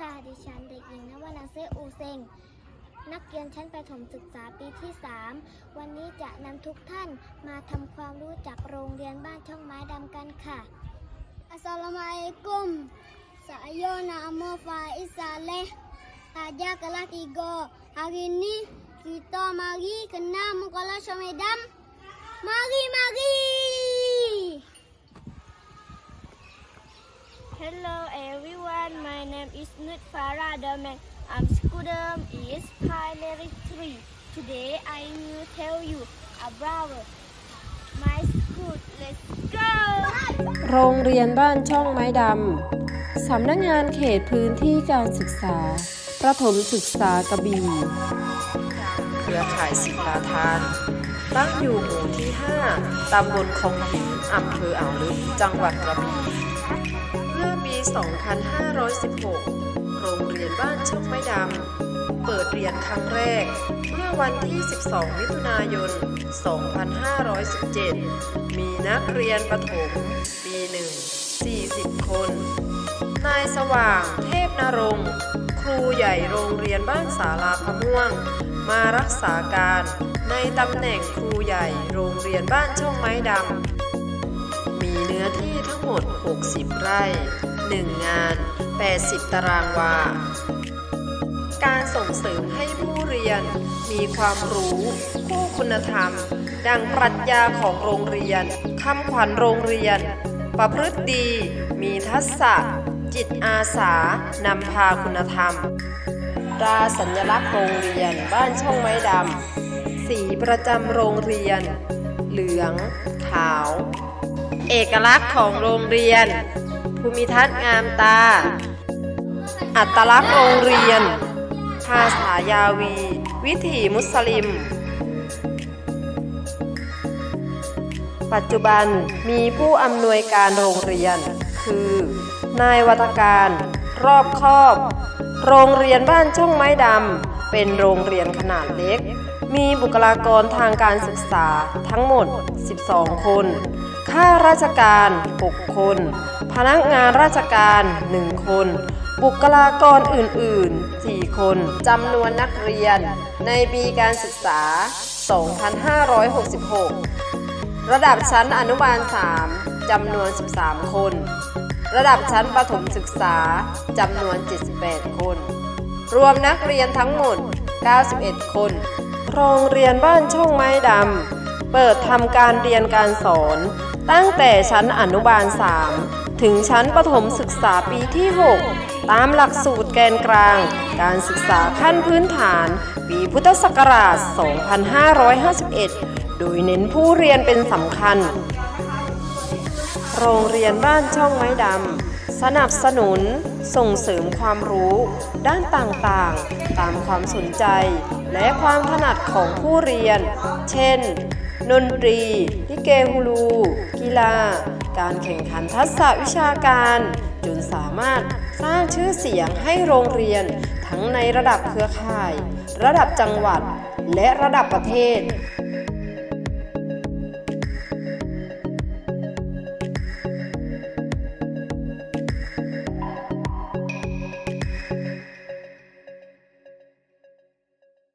ค่ะ ดิฉันเด็กหญิงนวนาเซอูเซง นักเรียนชั้นประถมศึกษาปีที่ 3 วันนี้จะนำทุกท่านมาทำความรู้จักโรงเรียนบ้านช่องไม้ดำกันค่ะ อัสสลามุอะลัยกุมสายโยนาโมฟาอิสาเลตาจาก kelas 3 Hari ini kita mari kenal mukalah Syamedam Mari mari Hello everyone, my name is Nut Farah Daman. I'm student is primary 3. Today I will tell you about my school. Let's go! โรงเรียนบ้านช่องไม้ดำ สำนักงานเขตพื้นที่การศึกษา ประถมศึกษากระบี่เครือข่ายศิลาทาน ตั้งอยู่หมู่ที่ 5ตำบลคลองหินอำเภออ่าวลึก จังหวัดกระบี่เมื่อปี 2516 โรงเรียนบ้านช่องไม้ดำ เปิดเรียนครั้งแรก เมื่อวันที่ 12 มิถุนายน 2517 มีนักเรียนประถม ปีหนึ่ง 40 คน นายสว่างเทพนรงค์ครูใหญ่โรงเรียนบ้านสาลาพะม่วง มารักษาการในตำแหน่งครูใหญ่โรงเรียนบ้านช่องไม้ดำมีเนื้อที่ทั้งหมด 60 ไร่ 1 งาน 80 ตารางวา การส่งเสริมให้ผู้เรียนมีความรู้คู่คุณธรรม ดังปรัชญาของโรงเรียนคำขวัญโรงเรียน ประพฤติดี มีทักษะ จิตอาสา นำพาคุณธรรมตราสัญลักษณ์โรงเรียนบ้านช่องไม้ดำ สีประจำโรงเรียน เหลือง ขาว เอกลักษณ์ของโรงเรียน ภูมิทัศน์งามตา อัตลักษณ์โรงเรียน ภาษายาวี วิถีมุสลิม ปัจจุบันมีผู้อำนวยการโรงเรียน คือ นายวัฒการรอบครอบ โรงเรียนบ้านช่องไม้ดำเป็นโรงเรียนขนาดเล็ก มีบุคลากรทางการศึกษาทั้งหมด 12 คน ข้าราชการ 6 คน พนักงานราชการ 1 คน บุคลากรอื่น ๆ 4 คนจำนวนนักเรียน ในปีการศึกษา 2566 ระดับชั้นอนุบาล 3 จำนวน 13 คน ระดับชั้นประถมศึกษา จำนวน 78 คน รวมนักเรียนทั้งหมด 91 คน โรงเรียนบ้านช่องไม้ดำเปิดทำการเรียนการสอน ตั้งแต่ชั้นอนุบาล 3 ถึงชั้นประถมศึกษาปีที่ 6 ตามหลักสูตรแกนกลาง การศึกษาขั้นพื้นฐาน ปีพุทธศักราช 2551 โดยเน้นผู้เรียนเป็นสำคัญ โรงเรียนบ้านช่องไม้ดำ สนับสนุน ส่งเสริมความรู้ ด้านต่างๆ ตามความสนใจ และความถนัดของผู้เรียน เช่น ดนตรีลิเกฮูลู กีฬา การแข่งขันทักษะวิชาการ จนสามารถสร้างชื่อเสียงให้โรงเรียน ทั้งในระดับเครือข่าย ระดับจังหวัด และระดับประเทศ